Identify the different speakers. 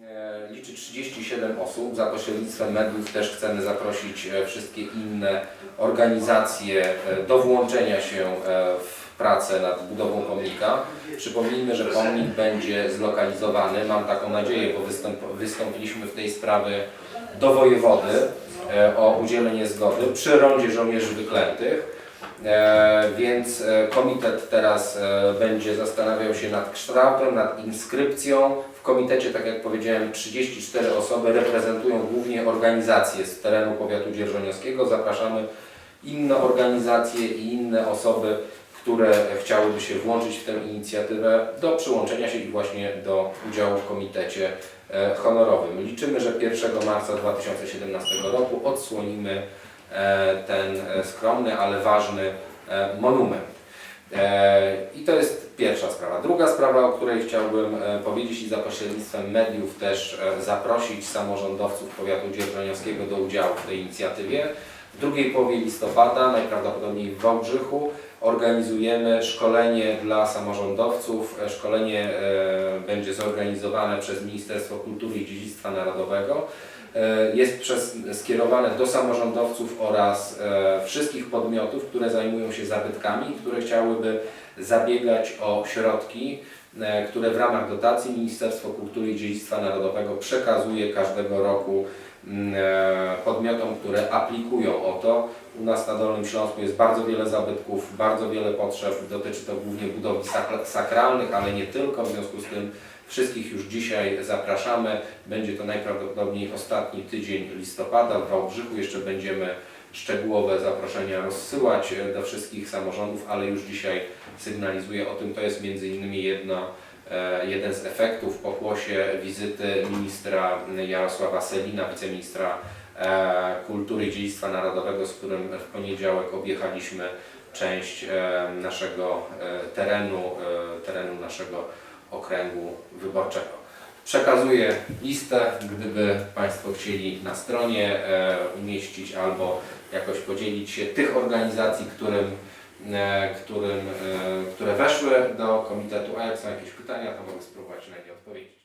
Speaker 1: E, liczy 37 osób. Za pośrednictwem mediów też chcemy zaprosić e, wszystkie inne organizacje e, do włączenia się w pracę nad budową pomnika. Przypomnijmy, że pomnik będzie zlokalizowany, mam taką nadzieję, bo wystąp, wystąpiliśmy w tej sprawie do wojewody o udzielenie zgody przy rondzie żołnierzy wyklętych. E, więc e, komitet teraz e, będzie zastanawiał się nad kształtem, nad inskrypcją. W komitecie, tak jak powiedziałem, 34 osoby reprezentują głównie organizacje z terenu powiatu dzierżoniowskiego. Zapraszamy inne organizacje i inne osoby, które chciałyby się włączyć w tę inicjatywę do przyłączenia się i właśnie do udziału w komitecie honorowym. Liczymy, że 1 marca 2017 roku odsłonimy ten e, skromny, ale ważny e, monument. E, I to jest pierwsza sprawa. Druga sprawa, o której chciałbym e, powiedzieć i za pośrednictwem mediów też e, zaprosić samorządowców powiatu dzierżoniowskiego do udziału w tej inicjatywie. W drugiej połowie listopada, najprawdopodobniej w Wałbrzychu, organizujemy szkolenie dla samorządowców. E, Szkolenie e, będzie zorganizowane przez Ministerstwo Kultury i Dziedzictwa Narodowego. E, Jest przez, skierowane do samorządowców oraz e, wszystkich podmiotów, które zajmują się zabytkami, które chciałyby zabiegać o środki, e, które w ramach dotacji Ministerstwo Kultury i Dziedzictwa Narodowego przekazuje każdego roku mm, podmiotom, które aplikują o to. U nas na Dolnym Śląsku jest bardzo wiele zabytków, bardzo wiele potrzeb. Dotyczy to głównie budowli sak- sakralnych, ale nie tylko. W związku z tym wszystkich już dzisiaj zapraszamy. Będzie to najprawdopodobniej ostatni tydzień listopada w Wałbrzychu. Jeszcze będziemy szczegółowe zaproszenia rozsyłać e, do wszystkich samorządów, ale już dzisiaj sygnalizuję o tym. To jest między innymi jedno, e, jeden z efektów w pokłosie wizyty ministra Jarosława Selina, wiceministra e, Kultury i Dziedzictwa Narodowego, z którym w poniedziałek objechaliśmy część naszego terenu, terenu naszego okręgu wyborczego. Przekazuję listę, gdyby Państwo chcieli na stronie e, umieścić albo jakoś podzielić się tych organizacji, którym, e, którym, e, które weszły do komitetu, a jak są jakieś pytania, to mogę spróbować na nie odpowiedzieć.